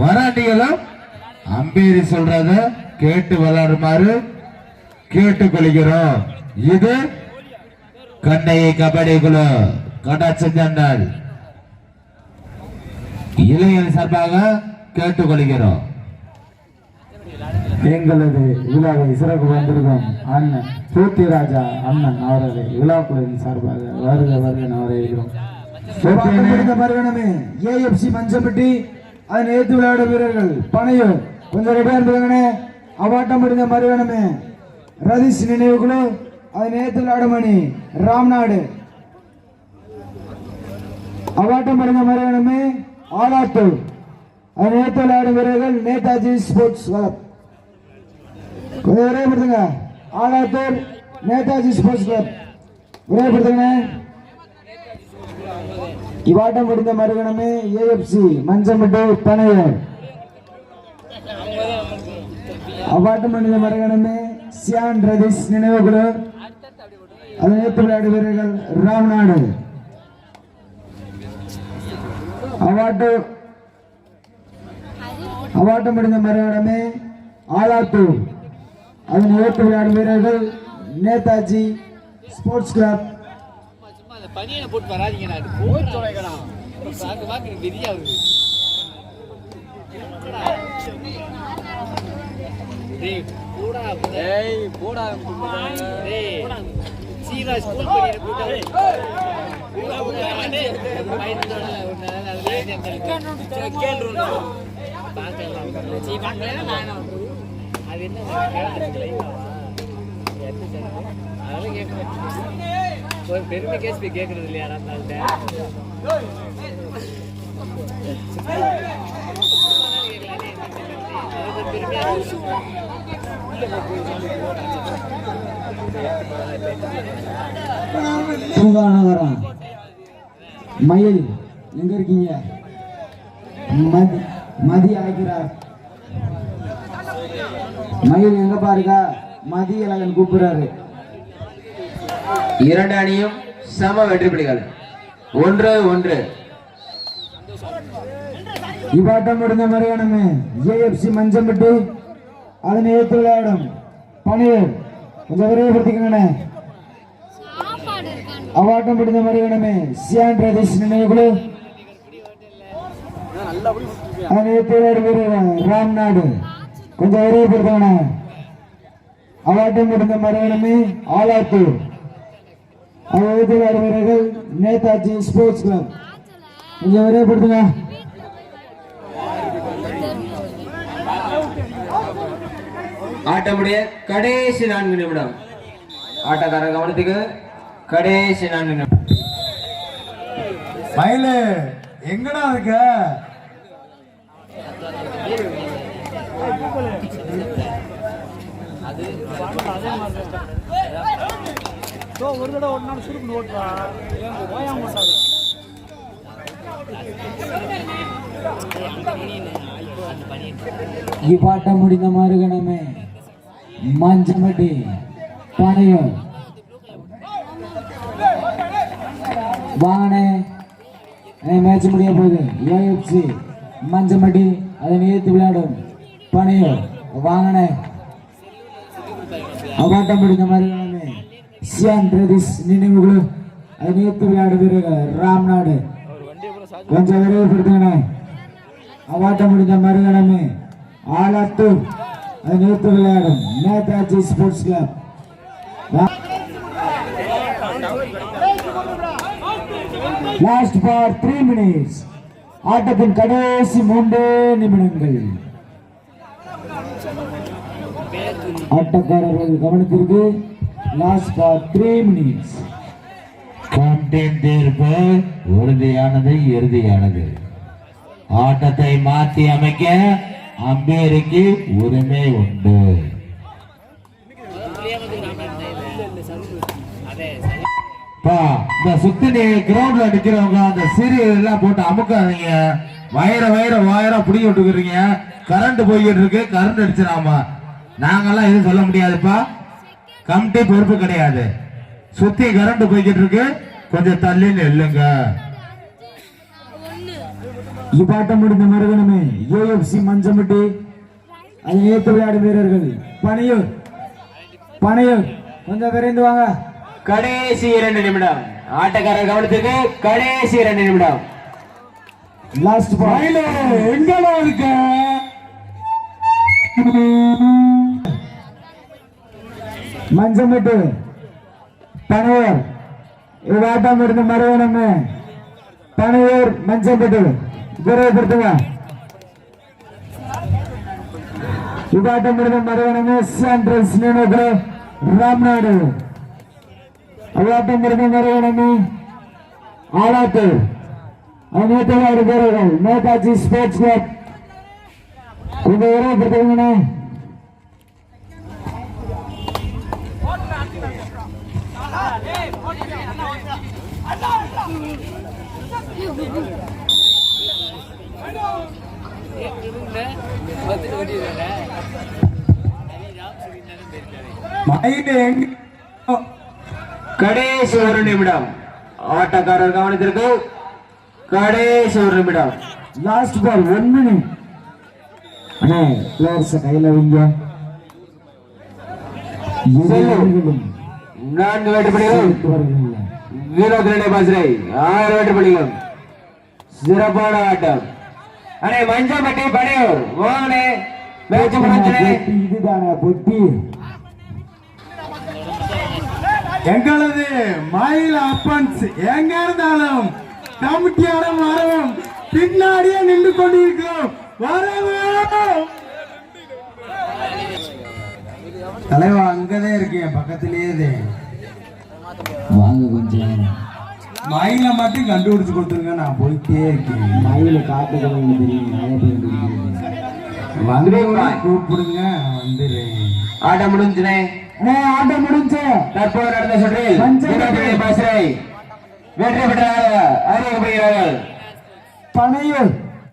வராட்டிகளும் அம்பேரி சொல்றத கேட்டு விளையாடுமாறு கேட்டுக்கொள்கிறோம். இது கண்ணையை கபடி குழு கடாச்சந்தல் இளைஞர் சார்பாக கேட்டுக்கொள்கிறோம். எங்களது விழாவை சிறப்பு வந்திருக்கும் அண்ணன் பூர்த்தி ராஜா அண்ணன் அவரது விழாக்குழுவின் சார்பாக வருக வருக முடிந்த மறுகணமே ஏஎஃப்சி மஞ்சப்பட்டி அதை நேற்று விளையாட வீரர்கள் பனையூர் கொஞ்சம் ரெடியா இருந்துக்கணே அவாட்டம் முடிஞ்ச மாதிரி வேணுமே ரதீஷ் நினைவுக்குழு அதன் ஏத்து விளையாட மணி ராம்நாடு. அவாட்டம் முடிஞ்ச மாதிரி வேணுமே ஆலாத்தூர். அது நேற்று விளையாடும் வீரர்கள் நேதாஜி ஸ்போர்ட்ஸ் கிளப். கொஞ்சம் விரைவுபடுத்துங்க ஆலாத்தூர் நேதாஜி ஸ்போர்ட்ஸ் கிளப். விரைவுபடுத்துங்கண்ணே இவாட்டம் முடிந்த மறுகணமே ஏஎஃப்சி மஞ்சம்பட்டு பனையர் அவ்வாட்டம் முடிந்த மறுகணமே சியான் ரதீஷ் நினைவுகுழு அதை நேற்று விளையாடு வீரர்கள் ராம்நாடு அவாட்டு அவாட்டம் முடிந்த மறுகணமே ஆலாத்தூர் அதன் ஏற்று விளையாடும் வீரர்கள் நேதாஜி ஸ்போர்ட்ஸ் கிளப் பனியனை போட்டு வராதீங்க நான். போய் தொலைக்கலாம் பார்க்க பார்க்க விதியா வருது அது என்ன ஒரு பெருமை கேஸ் போய் கேட்கறது இல்லையா அந்த நகரம் மயில் எங்க இருக்கீங்க? மதி மதி அழைக்கிறார். மயில் எங்க பாருக்கா மதி அழகன் கூப்பிடுறாரு. இரண்டு அணியும் சம வெற்றி புலிகள் ஒன்று ஒன்று. இவ்வாட்டம் முடிந்த மறுகணமே ஏஎஃப்சி மஞ்சம்பட்டி அதனை ஏற்று விளையாடும் பணியர் கொஞ்சம் விரைவுபடுத்திக்கங்கண்ணே. அவாட்டம் முடிந்த மறுகணமே சியான் பிரதேஷ் நினைவுக்குழு அதனை ஏற்று விளையாடும் வீரர் ராம்நாடு. கொஞ்சம் விரைவுபடுத்தங்கண்ணே. அவாட்டம் முடிந்த மறுகணமே ஆலாத்தூர். அதை விளையாடும் வீரர்கள் நேதாஜி ஸ்போர்ட்ஸ் கிளப் கொஞ்சம் விரைவுபடுத்துங்க. ஆட்டமுடைய கடைசி நான்கு நிமிடம். ஆட்டக்கார கவனத்துக்கு கடைசி நான்கு நிமிடம். மயிலு எங்கடா இருக்க? ஸோ ஒரு தடவை ஒரு நாள் சுருக்கு ஓட்டுவா ஓயாம ஓட்டாது. இப்பாட்டம் முடிந்த மறுகணமே மஞ்சமட்டி பனையூர் வாங்கண்ணே மேட்ச் முடிய போகுது ஏஎஃப்சி மஞ்சமட்டி அதை நேர்த்து விளையாடும் பனையூர் வாங்கண்ணே அப்பாட்டம் முடிந்த மறுகணமே சியான் பிரதீஷ் நினைவுகள் அதை நிறுத்தி வீரர்கள் ராம்நாடு கொஞ்சம் விரைவுபடுத்துங்கண்ணே அவாட்டம் முடிந்த மறுகணமே ஆலத்தூர் அது நிறுத்து விளையாடும் Netaji sports club last for three minutes ஆட்டத்தின் கடைசி மூன்று நிமிடங்கள். ஆட்டக்காரர்கள் கவனத்திற்கு லாஸ்ட் ஃபார் த்ரீ மினிட்ஸ் கண்டேன் தீர்ப்பு உறுதியானது இறுதியானது. ஆட்டத்தை மாற்றி அமைக்க அம்பேருக்கு உரிமை உண்டு. இந்த சுத்தி கிரவுண்ட்ல நிக்கிறவங்க அந்த சீரியல் எல்லாம் போட்டு அமுக்காதீங்க. வயிற வயிற வயிறா பிடிக்க விட்டுக்கிறீங்க. கரண்ட் போய்கிட்டு இருக்கு கரண்ட் அடிச்சிடாமா. நாங்கெல்லாம் எதுவும் சொல்ல முடியாதுப்பா. கமிட்டி பொறுப்பு கிடையாது. சுத்தி கரண்ட் போய்கிட்டு இருக்கு கொஞ்சம் தள்ளி நில்லுங்க இப்பாட்டம் முடிந்த மறுகணமே ஏஎஃப்சி மஞ்சம்பட்டி அதை நேற்று விளையாடும் வீரர்கள் பனையூர் பனையூர் கொஞ்சம் விரைந்து வாங்க கடைசி இரண்டு நிமிடம் ஆட்டக்காரர் கவனத்துக்கு கடைசி இரண்டு நிமிடம் லாஸ்ட் எங்கடா இருக்க மஞ்சமிட்டு பனையூர். இவ்வாட்டம் இருந்து மறுவனம் பனையூர் மஞ்சம்பட்டு விரைவுபடுத்துங்க இவ்வாட்டம் இருந்து மறுவனம் சாண்ட்ரஸ் நினைவு ராம்நாடு அவ்வாட்டம் இருந்து மறுவனம் ஆலாத்து. அனைத்து வீரர்கள் நேதாஜி ஸ்போர்ட்ஸ் கிளப் கொஞ்சம் விரைவுபடுத்துங்கண்ணே கடைசி ஒரு நிமிடம். ஆட்டக்காரர் கவனத்திற்கு கடைசி ஒரு நிமிடம். லாஸ்ட் பால் ஒன் மினிட் அண்ணே பிளேயர்ஸ் கையில வைங்க. நான்கு வேட்டுப்படிகளும் வருகிறீங்க வினோத் ரெண்டே பாசறை ஆறு வேட்டுப்படிகளும் சிறப்பான ஆட்டம். அண்ணே மஞ்சப்பட்டி படையூர் வாங்கனே மேட்ச் முடிஞ்சனே இதுதானே பொட்டி எங்களது மயில் அப்பன்ஸ் எங்க இருந்தாலும் கமிட்டியார வரவும் பின்னாடியே நின்று கொண்டிருக்கிறோம். வரவும் தலைவா அங்கதான் இருக்கேன் பக்கத்திலேயே வாங்க கொஞ்சம். மயில மட்டும் கண்டுபிடிச்சு கொடுத்துருங்க நான் போயிட்டே இருக்கேன். மயில காட்டுக்கள் தெரியும் நிறைய பேர். வந்து கூப்பிடுங்க வந்துடுறேன் ஆட்டம் முடிஞ்சுனே. ஆட்டம் முடிஞ்சு. தற்போது நடந்த சுற்றில் பாசறை வெற்றி பெற்றதாக அறிவிக்கப்படுகிறார்கள் பனையூர்.